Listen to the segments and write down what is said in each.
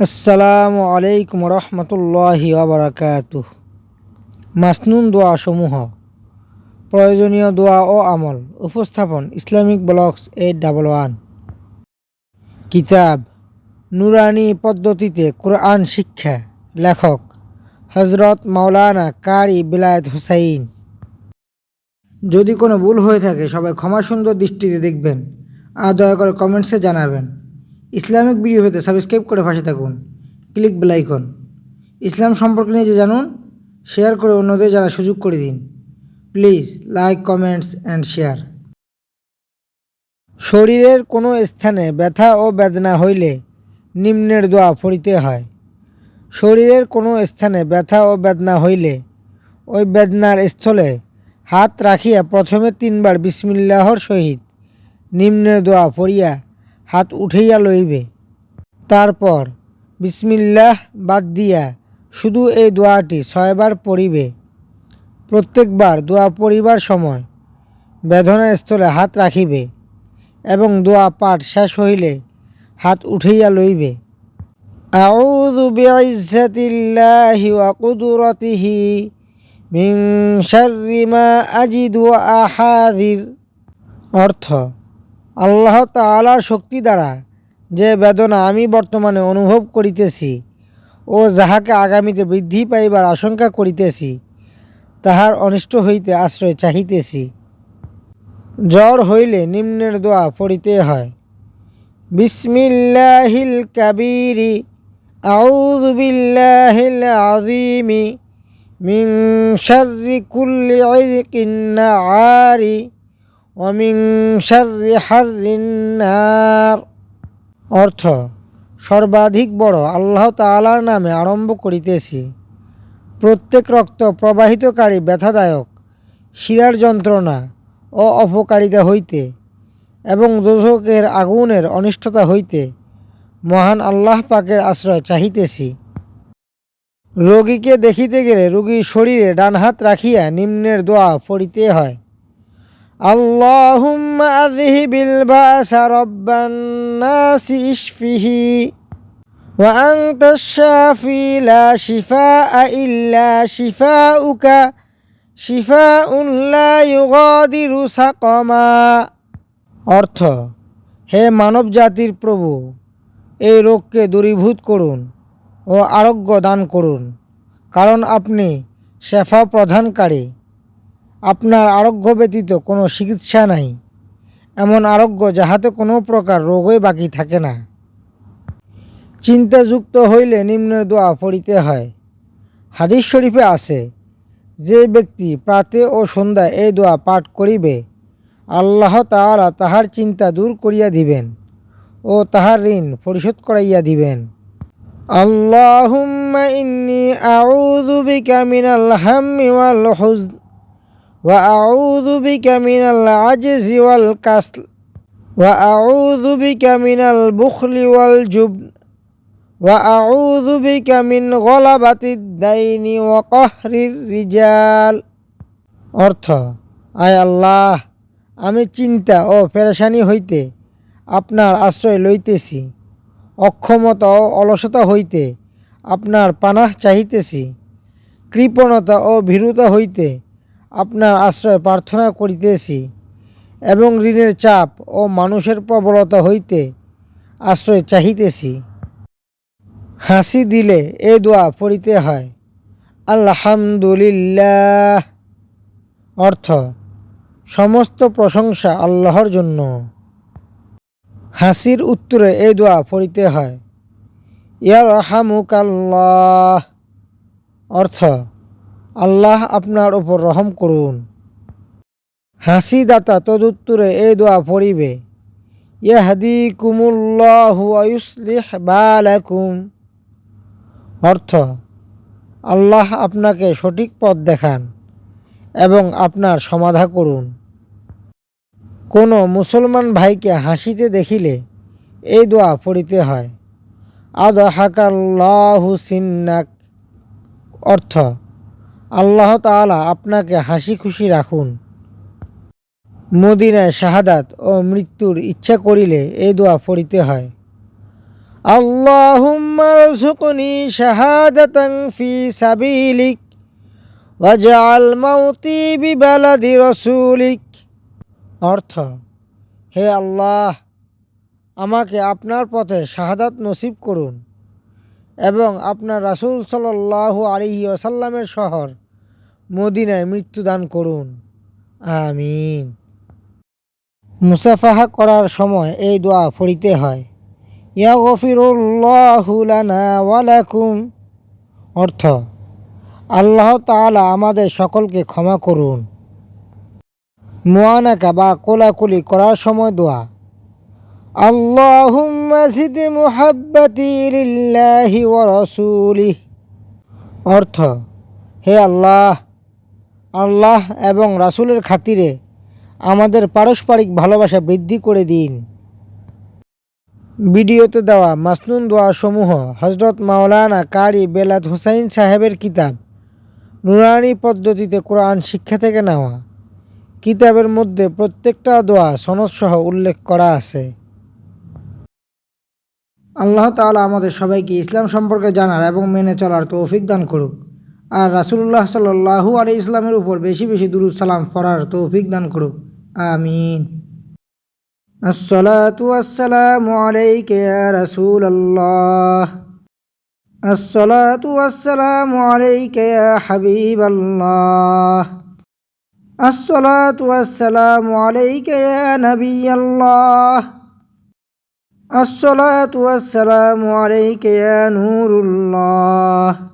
আসসালামু আলাইকুম রহমতুল্লাহি আবরাকাতু মাসনুন দোয়া সমূহ প্রয়োজনীয় দোয়া ও আমল, উপস্থাপন, Islamic blogs eight double one. কিতাব, নুরানি পদ্ধতিতে কোরআন শিক্ষা, লেখক হজরত মাওলানা কারি বিলায়ত হুসাইন। যদি কোনো ভুল হয়ে থাকে, সবাই ক্ষমা সুন্দর দৃষ্টিতে দেখবেন। আর দয়া করে কমেন্টসে জানাবেন। ইসলামিক ভিডিও পেতে সাবস্ক্রাইব করে পাশে থাকুন। ক্লিক বেল আইকন ইসলাম সম্পর্কে নিয়ে যে জানুন শেয়ার করে অন্যদের জানার সুযোগ করে দিন। Please like comments and share শরীরের কোনো স্থানে ব্যথা ও বেদনা হইলে নিম্নের দোয়া পড়িতে হয়। শরীরের কোনো স্থানে ব্যথা ও বেদনা হইলে ওই বেদনার স্থলে হাত রাখিয়া প্রথমে তিনবার বিসমিল্লাহর সহিত নিম্নের দোয়া পড়িয়া হাত উঠাইয়া লইবে তারপর বিসমিল্লাহ বাদ দিয়া শুধু এই দোয়াটি ছয়বার পড়িবে প্রত্যেকবার দোয়া পড়িবার সময় বেদনা স্থলে হাত রাখিবে এবং দোয়া পাঠ শেষ হইলে হাত উঠাইয়া লইবে أعوذ بعزة الله وقدرته من شر ما أجد وأحاذر অর্থ আল্লাহ তাআলার শক্তি দ্বারা যে বেদনা আমি বর্তমানে অনুভব করিতেছি ও যাহাকে আগামীতে বৃদ্ধি পাইবার আশঙ্কা করিতেছি, তাহার অনিষ্ট হইতে আশ্রয় চাহিতেছি। জ্বর হইলে নিম্নের দোয়া পড়িতে হয়। বিসমিল্লাহিল কাবিরি, আউযু বিল্লাহিল আযীমি, মিন শাররি কুল্লি ইযকিন শাররি নার। অর্থ, সর্বাধিক বড় আল্লাহ তাআলার নামে আরম্ভ করিতেছি। প্রত্যেক রক্ত প্রবাহিতকারী ব্যথাদায়ক, শিরার যন্ত্রণা ও অপকারিতা হইতে এবং দোষকের আগুনের অনিষ্টতা হইতে মহান আল্লাহ পাকের আশ্রয় চাহিতেছি। রোগীকে দেখিতে গেলে রোগীর শরীরে ডান হাত রাখিয়া নিম্নের দোয়া পড়িতে হয়। اللهم أذهب البأس رب الناس اشفه وأنت الشافي لا شفاء إلا شفاؤك شفاء لا يغادر سقما অর্থ হে মানব জাতির প্রভু এই রোগকে দূরীভূত করুন ও আরোগ্য দান করুন কারণ আপনি শেফা প্রদানকারী আপনার আরোগ্য ব্যতীত কোনো চিকিৎসা নাই। এমন আরোগ্য যাহাতে কোনো প্রকার রোগই বাকি থাকে না। চিন্তাযুক্ত হইলে নিম্ন দোয়া পড়িতে হয়। হাদিস শরীফে আছে, যে ব্যক্তি প্রাতে ও সন্ধ্যায় এই দোয়া পাঠ করিবে, আল্লাহ তাহারা তাহার চিন্তা দূর করিয়া দিবেন ও তাহার ঋণ পরিশোধ করাইয়া দিবেন। আল্লাহুম্মা ইন্নি আউযু বিকা মিনাল হাম্মি ওয়াল হুজন। وأعوذ بك من العجز والكسل وأعوذ بك من البخل والجبن وأعوذ بك من غلبة الدين وقهر الرجال অর্থ আয় আল্লাহ আমি চিন্তা ও পেরেশানি হইতে আপনার আশ্রয় লইতেছি অক্ষমতা ও অলসতা হইতে আপনার পানাহ চাহিতেছি কৃপণতা ও ভীরুতা হইতে আপনার আশ্রয় প্রার্থনা করিতেছি এবং ঋণের চাপ ও মানুষের প্রবলতা হইতে আশ্রয় চাহিতেছি। হাসি দিলে এ দোয়া পড়িতে হয়। আলহামদুলিল্লাহ। অর্থ, সমস্ত প্রশংসা আল্লাহর জন্য। হাসির উত্তরে এ দোয়া পড়িতে হয়। ইয়ার হামুকাল্লাহ অর্থ আল্লাহ আপনার উপর রহম করুন। হাসি দাতা তদুত্তরে এই দোয়া পড়িবে। ইয়াহাদি কুমুল্লাহু অর্থ, আল্লাহ আপনাকে সঠিক পথ দেখান এবং আপনার সমাধা করুন। কোনো মুসলমান ভাইকে হাসিতে দেখিলে এই দোয়া পড়িতে হয়। আদ হাকাল্লাহু সিন্নাক। অর্থ আল্লাহ তালা আপনাকে হাসি খুশি রাখুন। মদিনায় শাহাদাত ও মৃত্যুর ইচ্ছা করিলে এই দোয়া পড়িতে হয়। আল্লাহুম্মা ফি সাবিলিক রসুলিক। অর্থ, হে আল্লাহ, আমাকে আপনার পথে শাহাদাত নসিব করুন এবং আপনার রাসুল সাল আলহি ওসাল্লামের শহর মদিনায় মৃত্যুদান করুন। আমিন। মুসাফাহা করার সময় এই দোয়া পড়িতে হয়। ইয়া গফিরুল্লাহু লানা ওয়ালাকুম অর্থ, আল্লাহ তাআলা আমাদের সকলকে ক্ষমা করুন। মোয়ানাকা বা কোলাকুলি করার সময় দোয়া। আল্লাহুম্মা জিদ মুহাব্বাতি লিল্লাহি ওয়া অর্থ, হে আল্লাহ আল্লাহ এবং রাসূলের খাতিরে আমাদের পারস্পরিক ভালোবাসা বৃদ্ধি করে দিন। ভিডিওতে দেওয়া মাসনুন দোয়া সমূহ হজরত মাওলানা কারি বেলাত হুসাইন সাহেবের কিতাব, নুরানি পদ্ধতিতে কোরআন শিক্ষা থেকে নেওয়া। কিতাবের মধ্যে প্রত্যেকটা দোয়া সনদসহ উল্লেখ করা আছে। আল্লাহ তাআলা আমাদের সবাইকে ইসলাম সম্পর্কে জানার এবং মেনে চলার তৌফিক দান করুক। আর রাসুল্লাহ সাল্লাহু আলি ইসলামের উপর বেশি বেশি দুরুদ সালাম পড়ার তৌফিক দান করুক। আমিন। আসসালাতু রাসুল আল্লাহ হাবিব আল্লাহ নবী আল্লাহ নূরুল্লাহ।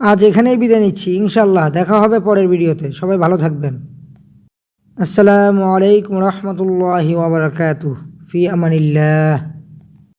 আজ এখানেই বিদায় নিচ্ছি ইনশাল্লাহ দেখা হবে পরের ভিডিওতে। সবাই ভালো থাকবেন। আসসালামু আলাইকুম রহমতুল্লাহি ওবরাকাতু ফি আমানিল্লাহ।